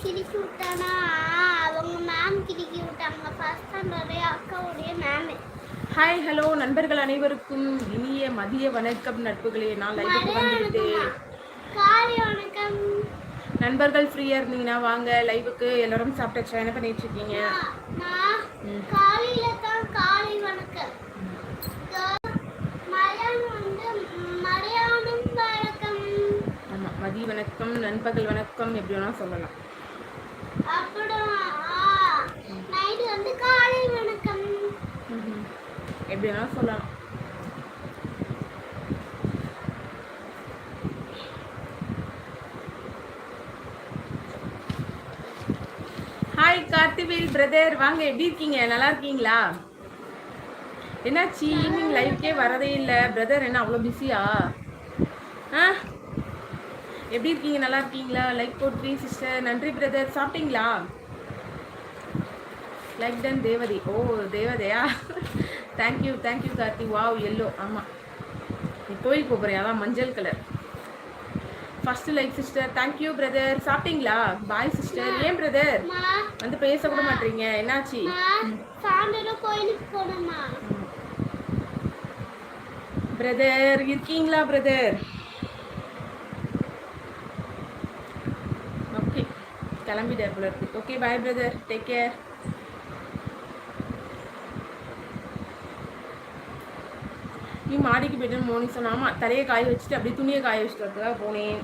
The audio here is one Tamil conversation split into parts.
கிறுக்கி விட்டானா அவங்க மேம் கிறுக்கி விட்டாங்க. ஃபர்ஸ்ட் ஸ்டாண்டர்டே அக்காவுடைய மேம் ஹாய் ஹலோ நண்பர்கள் அனைவருக்கும் இனிய மதிய வணக்கம் நட்புகளே. நான் லைவுக்கு வந்துவிட்டேன் காலை வணக்கம். நண்பர்கள் ஃப்ரீயாக இருந்தீங்கன்னா வாங்க. லைவுக்கு எல்லாரும் சாப்பிட்டாச்சா என்ன பண்ணிட்டு இருக்கீங்க. காலையில தான் காலை வணக்கம். மதிய வணக்கம் நண்பகல் வணக்கம் எப்படி வேணாலும் சொல்லலாம் அப்புறம் நைட்டு வந்து காலை வணக்கம் ம்ஹும். எப்படி வேணாலும் சொல்லலாம். ஹாய் கார்த்திவேல் பிரதர் வாங்க எப்படி இருக்கீங்க? நல்லா இருக்கீங்களா? என்னாச்சு? ஈவினிங் லைவ்க்கே வரதே இல்லை. பிரதர் என்ன அவ்வளோ பிஸியா ஆ? எப்படி இருக்கீங்க? நல்லா இருக்கீங்களா? லைக் போட்டு சிஸ்டர் நன்றி பிரதர் சாப்பிட்டீங்களா? லைக் டன் தேவதி. ஓ தேவதையா? Thank you thank you Karthi. Wow yellow ஆமாம் நீ கோயிலுக்கு போகிறேன் அதான் மஞ்சள் colour first like sister thank you brother சாப்பிட்டீங்களா? பாய் சிஸ்டர் ஏன் பிரதர் வந்து பேச கூட மாட்டீங்க. என்னாச்சு? பிரதர் இருக்கீங்களா பிரதர் ஓகே கிளம்பிட்டார் போல இருக்கு. Okay bye brother take care நீ மாடிக்கு போயிட்டு மோனி சொன்னா ஆமாம் தலையை காய வச்சுட்டு அப்படியே துணியை காய வச்சுட்டு வரதுக்காக போனேன்.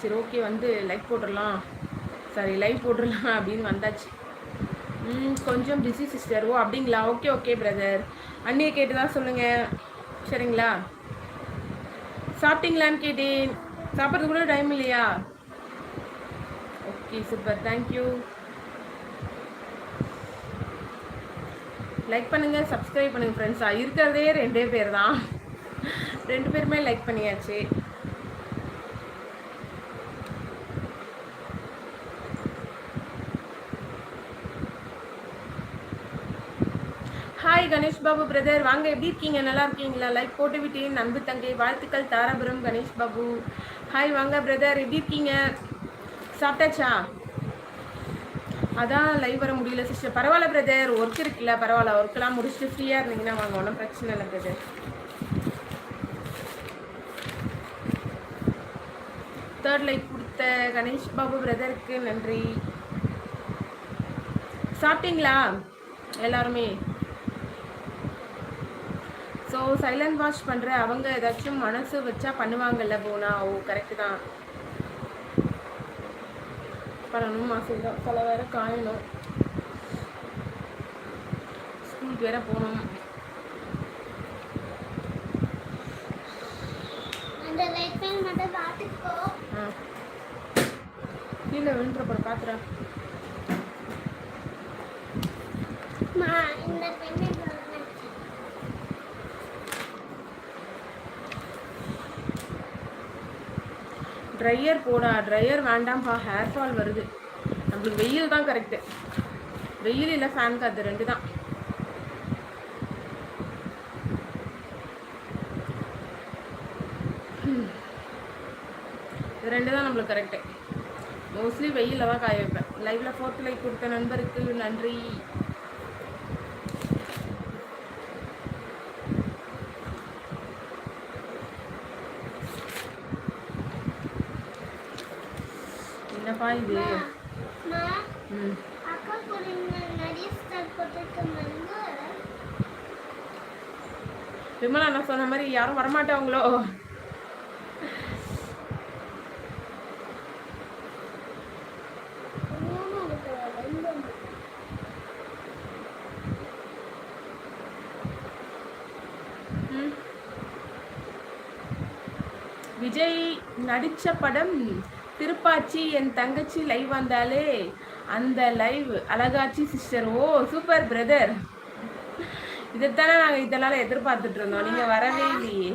சரி ஓகே வந்து லைக் போட்டுடலாம். சாரி லைவ் போட்டுடலாம் அப்படின்னு வந்தாச்சு. ம் கொஞ்சம் பிஸி சிஸ்டர் ஓ அப்படிங்களா? ஓகே ஓகே பிரதர் அண்ணியை கேட்டு தான் சொல்லுங்கள் சரிங்களா? சாப்பிட்டீங்களான்னு கேட்டேன். சாப்பிட்றதுக்கு கூட டைம் இல்லையா okay super thank you like பண்ணுங்க சப்ஸ்கிரைப் பண்ணுங்க ஃப்ரெண்ட்ஸா இருக்கிறதே ரெண்டே பேர் தான் ரெண்டு பேருமே லைக் பண்ணியாச்சு. ஹாய் கணேஷ் பாபு பிரதர் வாங்க எப்படி இருக்கீங்க? நல்லா இருக்கீங்களா? லைக் போட்டு விட்டேன் நண்பு தங்கை வாழ்த்துக்கள் தாராபுரம் கணேஷ் பாபு. ஹாய் வாங்க பிரதர் எப்படி இருக்கீங்க? சாப்பிட்டாச்சா? அதான் லைவ் வர முடியல சிஸ்டர் பரவாயில்ல பிரதர் ஒர்க் இருக்குல்ல பரவாயில்ல. ஒர்க்கெல்லாம் முடிச்சுட்டு ஃப்ரீயாக இருந்தீங்கன்னா வாங்க ஒன்றும் பிரச்சனை இல்லை பிரதர் தேர்ட் லைக் கொடுத்த கணேஷ் பாபு பிரதருக்கு நன்றி. சாப்பிட்டீங்களா? எல்லாருமே? ஸோ சைலண்ட் வாஷ் பண்ணுற அவங்க ஏதாச்சும் மனசு வச்சா பண்ணுவாங்கல்ல போனா? ஓ கரெக்டு தான். பண்ணணும்? மாசம் தான் தலை வேற காயணும். ஸ்கூலுக்கு வேற போகணும். கீழே விழுந்துற போகிற பார்த்துறேன் மா இந்த பெண்ணை ட்ரையர் போடா ட்ரையர் வேண்டாம்ப்பா ஹேர் ஃபால் வருது. நம்மளுக்கு வெயில் தான் கரெக்டு வெயில் இல்லை ஃபேன் காத்து ரெண்டு தான். இது ரெண்டு தான் நம்மளுக்கு கரெக்டு மோஸ்ட்லி வெயிலில் தான் காய வைப்பேன். லைவில் ஃபோர்த் லைக் கொடுத்த நண்பருக்கு நன்றி என்னப்பா இது மா ம் அக்கா போறீங்க நிறைய ஸ்டார் போட்டுருக்க மங்க விமலா நான் சொன்ன மாதிரி யாரும் வரமாட்டாங்களோ ம். விஜய் நடிச்ச படம் திருப்பாச்சி என் தங்கச்சி லைவ் வந்தாலே அந்த லைவ் அழகாச்சி சிஸ்டர் ஓ சூப்பர் பிரதர் இதைத்தானே நாங்கள் இதெல்லாம் எதிர்பார்த்துட்டு இருந்தோம். நீங்கள் வரவே இல்லையே.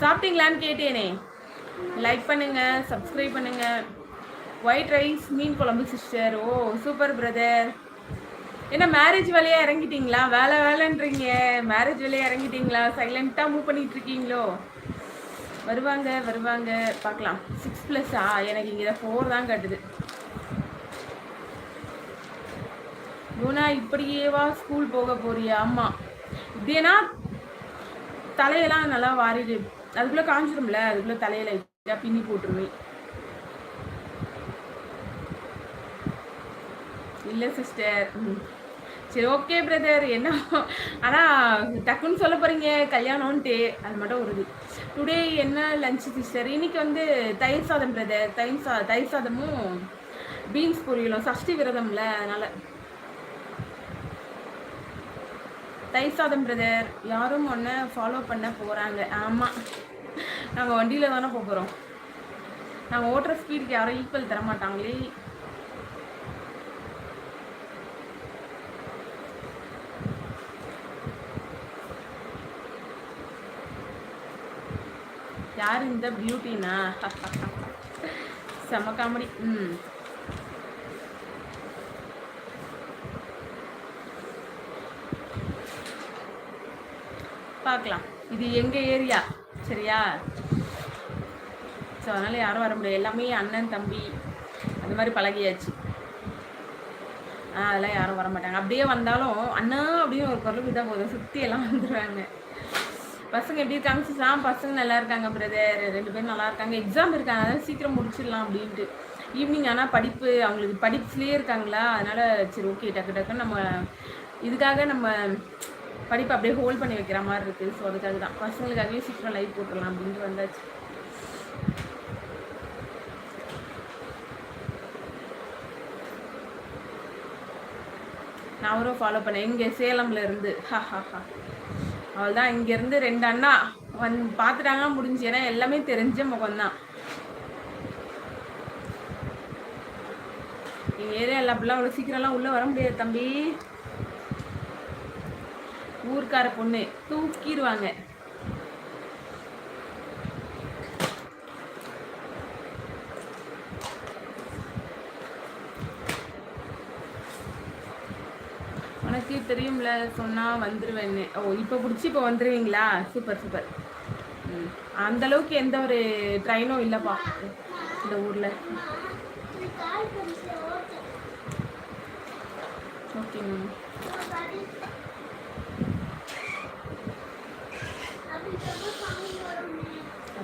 சாப்பிட்டீங்களான்னு கேட்டேனே. லைக் பண்ணுங்க சப்ஸ்கிரைப் பண்ணுங்க. ஒயிட் ரைஸ் மீன் குழம்பு சிஸ்டர் ஓ சூப்பர் பிரதர் என்ன மேரேஜ் வேலையா இறங்கிட்டீங்களா? வேலை வேலைன்றீங்க. மேரேஜ் வேலையா இறங்கிட்டீங்களா? சைலண்ட்டாக மூவ் பண்ணிட்டு இருக்கீங்களோ? வருவாங்க வருவாங்க. பார்க்கலாம். சிக்ஸ் ப்ளஸ்ஸா எனக்கு இங்கே ஃபோர் தான் கட்டுது. லூனா இப்படியேவா ஸ்கூல் போக போறியா? ஆமாம் இப்படியேனா தலையெல்லாம் நல்லா வாரிடு. அதுக்குள்ளே காஞ்சிரும்ல? அதுக்குள்ளே தலையில பின்னி போட்டுருவேன். இல்லை சிஸ்டர் சரி ஓகே பிரதர் என்ன? ஆனால் டக்குன்னு சொல்ல போகிறீங்க கல்யாணம்ன்ட்டு. அது மட்டும் ஒரு இது. டுடே என்ன லஞ்ச் சிஸ்டர் இன்னைக்கு வந்து தயிர் சாதம் பிரதர் தயிர் சா தயிர் சாதமும் பீன்ஸ் பொரியலும். சஷ்டி விரதம்ல அதனால். தயிர் சாதம் பிரதர் யாரும் ஒன்று ஃபாலோ பண்ண போகிறாங்க ஆமாம் நாங்கள் வண்டியில் தானே போக போகிறோம் நாங்கள் ஓட்டுற ஸ்பீடுக்கு யாரும் ஈக்குவல் தர யார் இந்த பியூட்டினா செம காமெடி ம். பார்க்கலாம். இது எங்கள் ஏரியா? சரியா? ஸோ அதனால் யாரும் வர முடியாது. எல்லாமே அண்ணன் தம்பி அந்த மாதிரி பழகியாச்சு. ஆ அதெல்லாம் யாரும் வர மாட்டாங்க. அப்படியே வந்தாலும் அண்ணா அப்படின்னு ஒரு குரலுக்கு தான் போதும். சுற்றி எல்லாம் வந்துடுவாங்க பசங்க எப்படி இருக்காங்க? சிஸ்? ஆ பசங்க நல்லா இருக்காங்க பிரதர் ரெண்டு பேரும் நல்லா இருக்காங்க. எக்ஸாம் இருக்காங்க அதனால் சீக்கிரம் முடிச்சிடலாம் அப்படின்ட்டு. ஈவினிங் ஆனால் படிப்பு அவங்களுக்கு படிப்புலேயே இருக்காங்களா? அதனால் சரி ஓகே டக்கு டக்குன்னு நம்ம இதுக்காக நம்ம படிப்பை அப்படியே ஹோல்ட் பண்ணி வைக்கிற மாதிரி இருக்குது ஸோ அதுக்காக தான். பசங்களுக்காகவே சீக்கிரம் லைஃப் போட்டுடலாம் அப்படின்ட்டு வந்தாச்சு. நான் அவரும் ஃபாலோ பண்ணேன். இங்கே சேலம்ல இருந்து. ஹா ஹா ஹா. அவள் தான் இங்கேருந்து ரெண்டு அண்ணா வந் பார்த்துட்டாங்க முடிஞ்சு. ஏன்னா எல்லாமே தெரிஞ்ச முகம்தான். எங்கள் ஏரியாவில் அப்படிலாம் அவ்வளோ சீக்கிரம்லாம் உள்ளே வர முடியாது தம்பி. ஊர்க்கார பொண்ணு தூக்கிடுவாங்க உனக்கு தெரியும்ல சொன்னால் வந்துடுவேன்னு ஓ இப்போ பிடிச்சி இப்போ வந்துடுவீங்களா சூப்பர் சூப்பர். ம். அந்த அளவுக்கு எந்த ஒரு ட்ரெயினும் இல்லைப்பா. இந்த ஊரில். ஓகேங்க ஓகே மேம்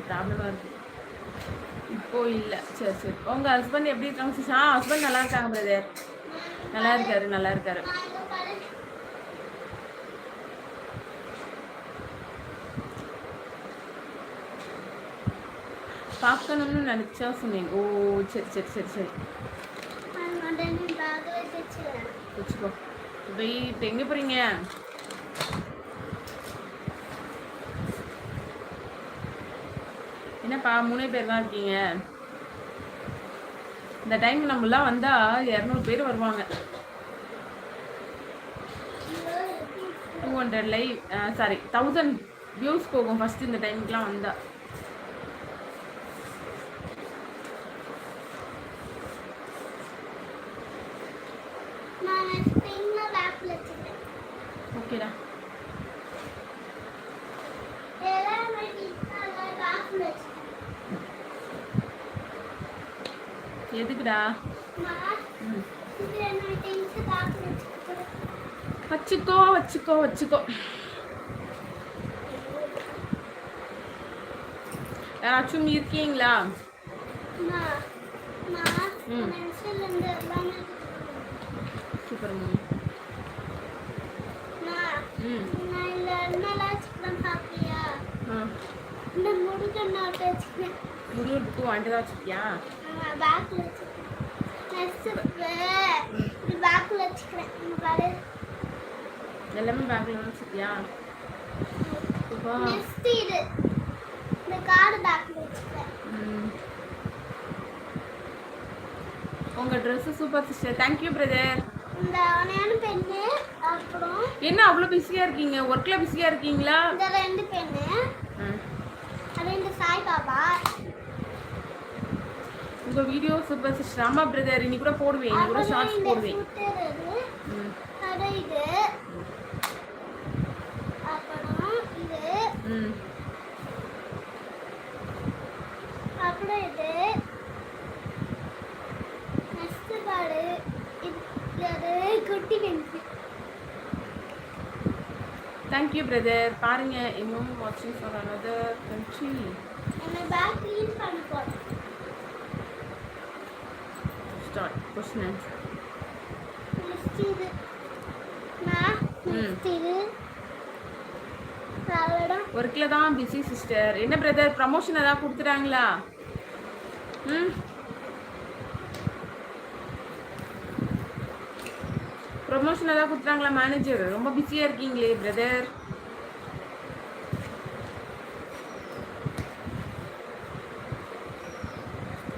ப்ராப்ளமாக இருக்குது இப்போ இல்லை. சரி சரி. உங்கள் ஹஸ்பண்ட் எப்படி இருக்காங்க? சிஸ் ஆ ஹஸ்பண்ட் நல்லா இருக்காங்க பிரதர் நல்லா இருக்காரு நல்லா இருக்காரு நான் இங்க பாரு பார்க்கணும்னு நினச்சா சொன்னீங்க ஓ சரி சரி சரி சரி. வச்சுக்கோ. போய் இப்போ எங்கே போகிறீங்க என்னப்பா மூணே பேர் தான் இருக்கீங்க. இந்த டைம் நம்மளாம் வந்தால் இரநூறு பேர் வருவாங்க. Two hundred live sorry thousand views போகும் ஃபஸ்ட்டு இந்த டைமுக்குலாம் வந்தால் நான் ஸ்பின்ல பேக்ல வச்சுக்கிறேன் ஓகேடா எல்லாமே வீட்டுல பேக்ல வச்சுக்கிறேன் எதுக்குடா நான் ம் இது என்ன திங்ஸ் பேக்ல வச்சுக்கிறேன் வச்சுக்கோ வச்சுக்கோ வச்சுக்கோ யாராச்சும் இருக்கீங்களா நான் நான் ம். பென்சில் இருந்து எல்லாமே சூப்பர் மம்மி நான் ம் நான் இந்த எண்ணெய்லாம் வச்சுக்கிறேன் பாப்பியா ஆ. இந்த முருகை நாட்டு வச்சுக்கிறேன். முடிவு புக்கு வாங்கிட்டு தான் வச்சுருக்கியா? பேக்ல வச்சுக்கிறேன். பேக்ல வச்சுக்கிறேன். எல்லாமே பேக்கில் வச்சுருக்கியா இது இந்த கார்டு பேக்ல வச்சுக்கிறேன் ம். உங்கள் dress super sister thank you brother இந்த அணையான பெண்ணு அப்புறம் என்ன அவ்வளோ பிஸியாக இருக்கீங்க? ஒர்க்கில் பிஸியாக இருக்கீங்களா? இந்த ரெண்டு பெண்ணு ஆ ரெண்டு சாய்பாபா உங்கள் வீடியோ சூப்பர் சிஸ்டர் ஆமாம் பிரதர் இன்னைக்கு கூட போடுவேன். இன்னைக்கு கூட ஷார்ட்ஸ் இந்த போடுவேன். இது. அப்புறம் இது நஷ்ட பாடு. இது குட்டி பென்சில். தேங்க்யூ பிரதர் பாருங்க இன்னும் வாட்சிங் ஃபார் அனதர் கண்ட்ரி நம்ம பேக் க்ளீன் பண்ண போறோம். ஸ்டார்ட் क्वेश्चन ஆன்சர் நெக்ஸ்ட் இது. நான் நெக்ஸ்ட் இது. ஒர்க்கில் தான் பிஸி சிஸ்டர் என்ன பிரதர் ப்ரமோஷன் ஏதாவது கொடுத்துட்டாங்களா? ம்? ப்ரமோஷன் ஏதாவது கொடுத்துட்டாங்களா மேனேஜர் ரொம்ப பிஸியாக இருக்கீங்களே பிரதர்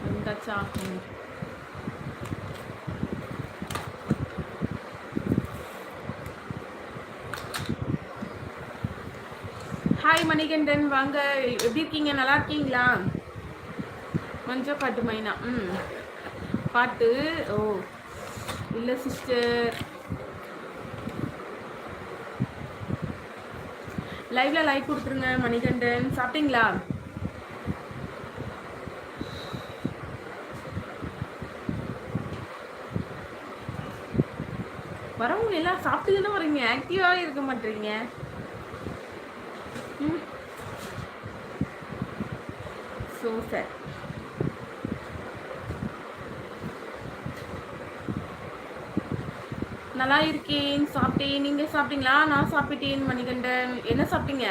வந்தாச்சா ம். ஹாய் மணிகண்டன் வாங்க. எப்படி இருக்கீங்க? நல்லா இருக்கீங்களா? மஞ்சள் பாட்டு மைனா. ம். பாட்டு. ஓ. இல்லை சிஸ்டர் லைவ்ல லைக் கொடுத்துருங்க மணிகண்டன். சாப்பிட்டீங்களா? வரவங்க எல்லாம் சாப்பிட்டு தானே வரீங்க ஆக்டிவாகவே இருக்க மாட்டீங்க. ஸோ சார் நல்லா இருக்கேன் சாப்பிட்டேன். நீங்க சாப்பிட்டீங்களா? நான் சாப்பிட்டேன் மணிகண்டன். என்ன சாப்பிட்டீங்க?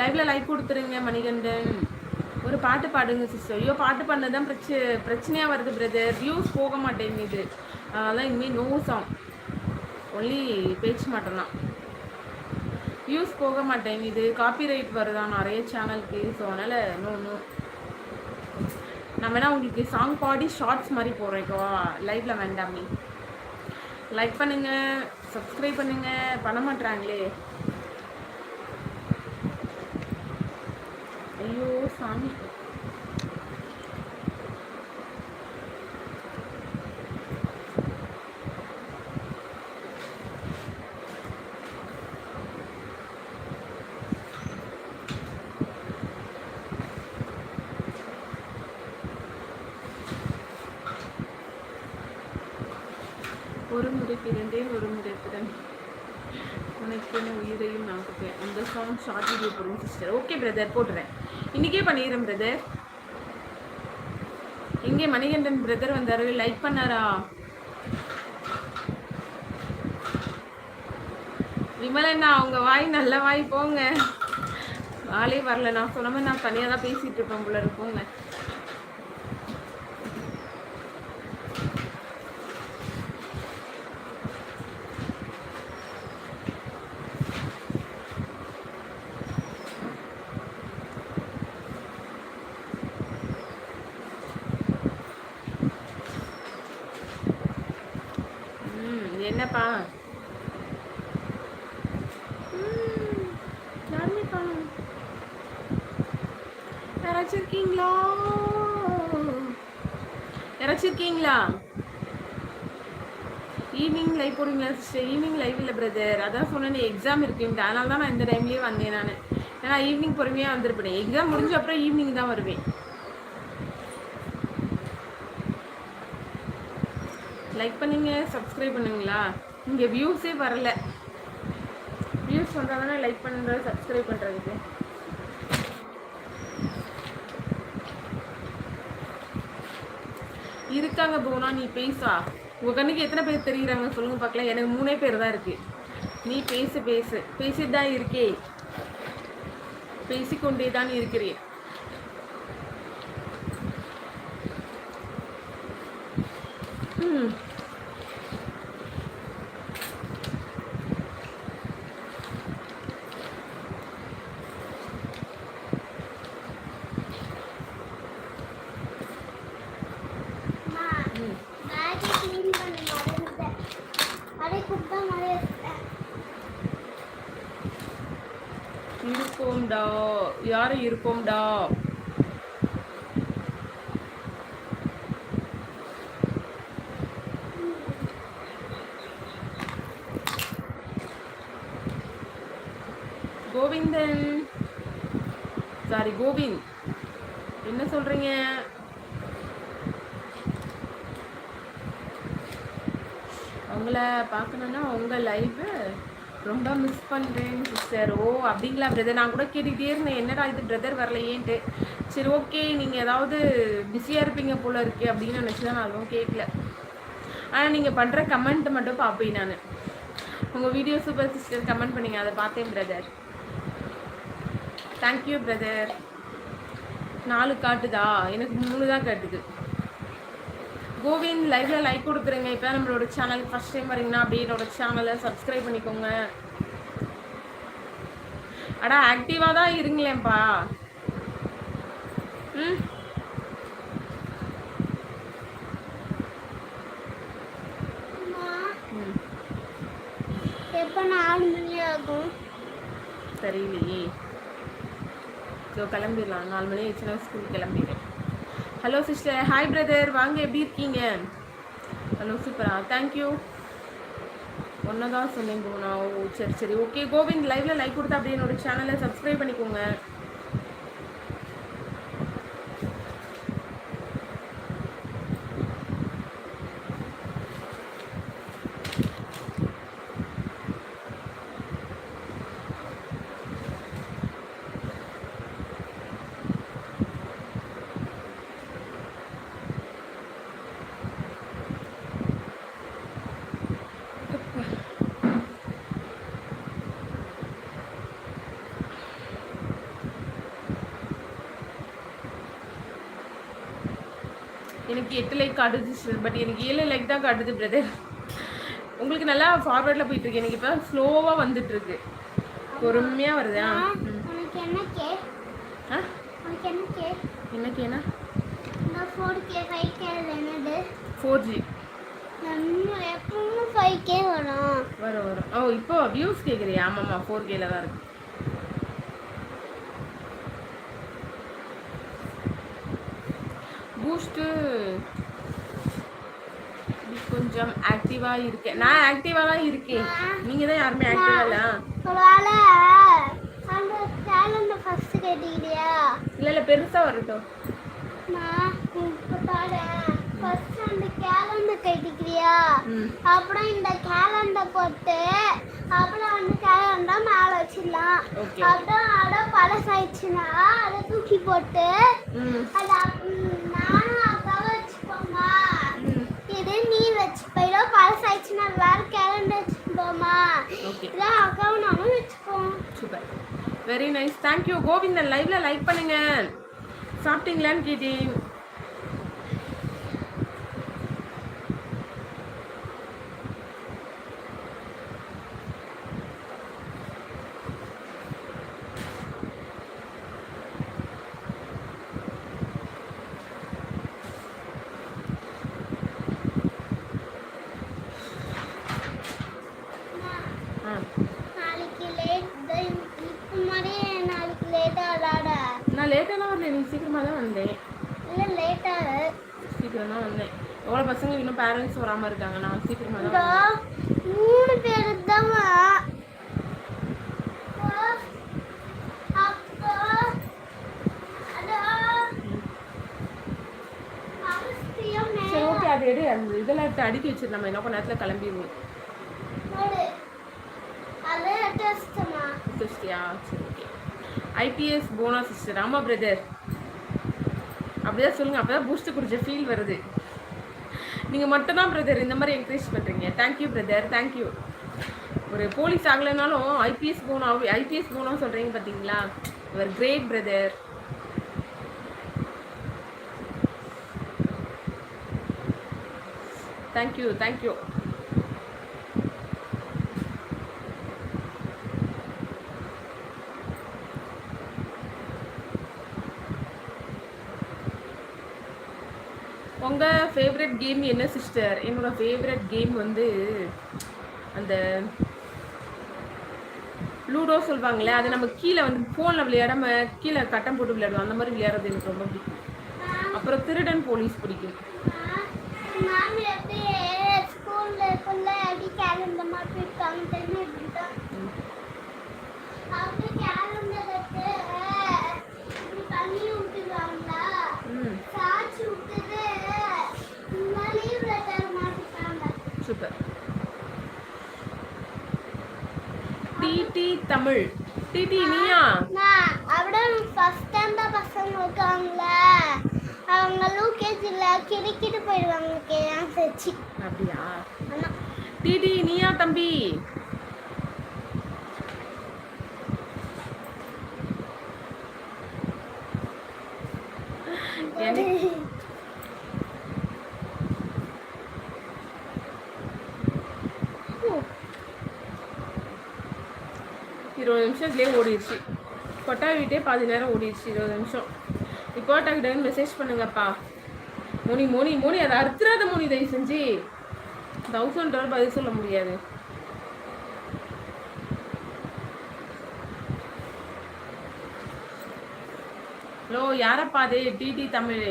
லைவ்ல லைக் கொடுத்துருங்க மணிகண்டன். ஒரு பாட்டு பாடுங்க சிஸ்டர் ஐயோ பாட்டு பண்ணதான் பிரச்சனை பிரச்சனையாக வருது பிரதர் வியூஸ் போக மாட்டேங்குது. அதெல்லாம் இனிமேல் நோ சாங் ஒன்லி பேச்சு மட்டும்தான் வியூஸ் போக மாட்டேங்குது காப்பிரைட் வருதா? நிறைய சேனலுக்கு ஸோ அதனால் நோ நோ நான் வேணால் உங்களுக்கு சாங் பாடி ஷார்ட்ஸ் மாதிரி போடுறேன் லைவில் வேண்டாமே லைக் பண்ணுங்கள் சப்ஸ்கிரைப் பண்ணுங்கள் பண்ண மாட்டுறாங்களே ஐயோ சாமி. ஒரு முறை பிறந்தேன் ஒரு முறை பிறந்தேன். உனக்கு என்ன உயிரையும் நான் கொடுப்பேன். அந்த சாங் ஷார்ட் வீடியோ போடுவோம் சிஸ்டர் ஓகே பிரதர் போடுறேன் இன்றைக்கே பண்ணிடுறேன் பிரதர் எங்கே மணிகண்டன் பிரதர் வந்தார். லைக் பண்ணாரா? விமலண்ணா அவங்க வாய் நல்ல வாய் போங்க. ஆளே வரல. நான் சொன்ன மாதிரி நான் தனியாக தான் பேசிகிட்டு இருப்பேன் போல இருக்கோங்க ம் என்னப்பா? யாருமே காணோம். யாராச்சும் இருக்கீங்களா யாராச்சும் இருக்கீங்களா ஈவினிங் லைவ் போடுறீங்களா சிஸ்டர் ஈவினிங் லைவ் இல்லை பிரதர் அதான் சொன்னேன் எக்ஸாம் இருக்குன்ட்டு. அதனால தான் நான் இந்த டைம்லேயே வந்தேன் நான். ஏன்னா ஈவினிங் பொறுமையாக வந்திருப்பேன். எக்ஸாம் முடிஞ்ச அப்புறம் ஈவினிங் தான் வருவேன். லைக் பண்ணுங்க சப்ஸ்கிரைப் பண்ணுங்களா இங்கே வியூஸே வரல. வியூஸ் வந்தால் தானே லைக் பண்ணுறது சப்ஸ்கிரைப் பண்ணுறதுக்கு இருக்காங்க போனா நீ பேசா. உங்கள் கண்ணுக்கு எத்தனை பேர் தெரிகிறாங்க சொல்லுங்க பார்க்கலாம். எனக்கு மூணே பேர் தான் இருக்கு. நீ பேசு பேசு. பேசிட்டு தான் இருக்கே. பேசிக்கொண்டே தான் இருக்கிறேன் ம் அம்மா ம் பேக்கை க்ளீன் பண்ண மறந்துட்டேன் இருப்போம்டா. இருக்கோம்டா யாரும் இருப்போம்டா. கோவிந்தன். சாரி கோவிந்த் என்ன சொல்றீங்க உங்களை பார்க்கணுன்னா உங்கள் லைவு ரொம்ப மிஸ் பண்ணுறேன் சிஸ்டர் ஓ அப்படிங்களா பிரதர் நான் கூட கேட்டுக்கிட்டே இருந்தேன். என்னடா இது பிரதர் வரலையேன்ட்டு. சரி ஓகே நீங்கள் ஏதாவது பிஸியாக இருப்பீங்க போல் இருக்கே அப்படின்னு நினச்சி தான் நான் அதுவும் கேட்கல ஆனால் நீங்கள் பண்ணுற கமெண்ட் மட்டும் பார்ப்பேன் நான். உங்கள் வீடியோ சூப்பர் சிஸ்டர் கமெண்ட் பண்ணீங்க. அதை பார்த்தேன் பிரதர் தேங்க்யூ பிரதர் நாலு காட்டுதா? எனக்கு மூணு தான் காட்டுது. கோவிந்த் லைவ்ல லைக் கொடுக்குறேங்க இப்போ நம்மளோட சேனல் ஃபர்ஸ்ட் டைம் வரீங்கன்னா அப்படியே என்னோட சேனலை சப்ஸ்கிரைப் பண்ணிக்கோங்க. அடா ஆக்டிவாக தான் இருங்களேன்ப்பா. ம். எப்ப நாலு மணி ஆகும்? தெரியலையே. ஸோ கிளம்பிடலாம். நாலு மணி ஆயிடுச்சுன்னா ஸ்கூல் கிளம்பிடுறேன். ஹலோ சிஸ்டர் ஹாய் பிரதர் வாங்க எப்படி இருக்கீங்க? ஹலோ சூப்பரா தேங்க்யூ ஒன்று தான் சொன்னேன் போனா ஓ சரி சரி. ஓகே கோவிந்த் லைவ்ல லைக் கொடுத்து அப்படியே என்னோட சேனலை சப்ஸ்கிரைப் பண்ணிக்கோங்க. எனக்கு எட்டு லைக் காட்டுது சிஸ்டர். பட் எனக்கு ஏழு லைக் தான் காட்டுது பிரதர் உங்களுக்கு நல்லா ஃபார்வர்டில் போயிட்டு இருக்கு. எனக்கு இப்போ ஸ்லோவாக வந்துட்டு இருக்கு. பொறுமையாக வருதா ஆ. என்ன கே? என்ன கேனா? ஃபோர் ஜி எப்பவும் ஃபைவ் கே வரும். வரும் வரும். ஓ இப்போ வியூஸ் கேட்குறியா ஆமாம்மா ஃபோர் கேல தான் இருக்கு. பூஸ்ட்டு கொஞ்சம் ஆக்டிவாக இருக்கேன். நான் ஆக்டிவாக தான் இருக்கேன். நீங்கள் தான் யாருமே ஆக்டிவாக இல்லை? ஒருவேளை அந்த கேலண்டர் ஃபர்ஸ்ட் கேட்டீங்களையா? இல்லை பெருசாக வரட்டும். ஃபர்ஸ்ட் அந்த கேலண்டர் கேட்டுக்கிறியா அப்புறம் இந்த கேலண்டர் போட்டு அப்புறம் அந்த கேலண்டர் மேலே வச்சிடலாம். அப்புறம் அட பழசாயிடுச்சுன்னா அதை தூக்கி போட்டு அதை அப்~ ம், நானும் அக்காவும் வச்சுப்போமா நீ வச்சு போயிடும் பழசாயிடுச்சுன்னா வேற கேலண்டர் வச்சுப்போமா ஓகே. இதான் அக்காவும் வச்சுப்போம் super. Very nice thank you Govindan லைவ்ல லைக் பண்ணுங்க. சாப்பிட்டீங்களான்னு கேட்டேன் ஆ நாளைக்கு லேட் இப்போ மாதிரியே நாளைக்கு லேட்டாக விளாட நான் லேட்டாலாம் வரல நீ சீக்கிரமாக தான் வந்தேன். இல்லை லேட்டாக சீக்கிரம் தான் வந்தேன். எவ்வளோ பசங்க இன்னும் பேரண்ட்ஸ் வராமல் இருக்காங்க. நான் சீக்கிரமாக தான். மூணு பேர் தான் சரி ஓகே அது எடு. அந்த இதெல்லாம் எடுத்து அடுக்கி வச்சிரு நம்ம என்ன பண்ண நேரத்தில் கிளம்பிடுவோம். அது டெஸ்ட்டுமா சிஸ்டியா சரி ஓகே ஐபிஎஸ் போனா சிஸ்டர் ஆமாம் பிரதர் அப்படிதான் சொல்லுங்கள் அப்போ தான் பூஸ்ட் குடிச்ச ஃபீல் வருது. நீங்கள் மட்டும் தான் பிரதர் இந்த மாதிரி என்கரேஜ் பண்ணுறீங்க thank you brother thank you ஒரு போலீஸ் ஆகலைனாலும் ஐபிஎஸ் போனா ஐபிஎஸ் போனா சொல்கிறீங்க பார்த்தீங்களா இவர் great brother thank you thank you உங்கள் ஃபேவரட் கேம் என்ன சிஸ்டர் என்னோட ஃபேவரட் கேம் வந்து அந்த லூடோ சொல்லுவாங்களே அது நம்ம கீழே வந்து ஃபோனில் விளையாடாம கீழே கட்டம் போட்டு விளையாடுவோம். அந்த மாதிரி விளையாடுறது எனக்கு ரொம்ப பிடிக்கும். அப்புறம் திருடன் போலீஸ் பிடிக்கும். ஸ்கூலில் ஃபுல்லாக எப்படி கேலண்டர் மாட்டி இருக்காங்க தெரியும் இப்படி தான் ம். அவங்க கேலண்டர் வச்சு இப்படி தண்ணி ஊற்றிடுவாங்களா ம் சாட்சி விட்டுட்டு இந்த லீவில் தர மாட்டிட்டாங்க சூப்பர் டிடி தமிழ். டிடி நீயா? அப்படியே ஃபர்ஸ்ட் டைம் தான் பசங்க இருக்காங்களே. அவங்க யூகேஜியில் கிரிக்கிட்டு போயிடுவாங்க சச்சி அப்படியா? ஆமாம் டிடி நீயா தம்பி எனக்கு இருபது நிமிஷத்துலேயே ஓடிடுச்சு. கொட்டா வீட்டே பாதி நேரம் ஓடிடுச்சு இருபது நிமிஷம். இப்போ டக்குன்னு மெசேஜ் பண்ணுங்கப்பா. மோனி மோனி மோனி அதை அறுத்துறாத மோனி தயவு செஞ்சு. தௌசண்ட் டாலர் பதில் சொல்ல முடியாது. ஹலோ யாரப்பா அது? டிடி தமிழ்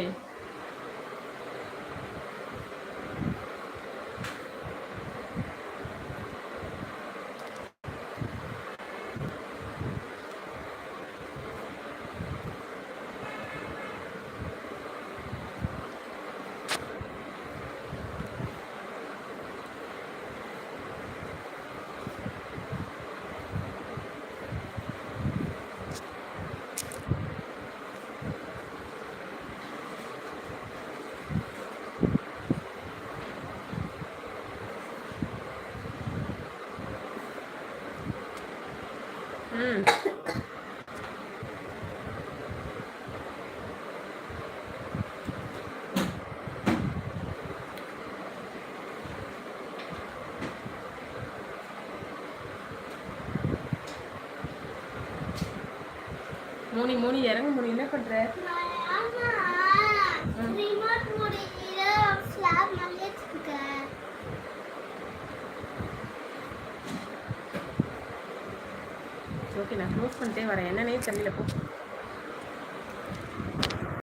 ம் மோனி இறங்க மோனி என்ன பண்ற? ஓகே நான் க்ளோஸ் பண்ணிட்டே வரேன். என்னன்னே தெரியல போ.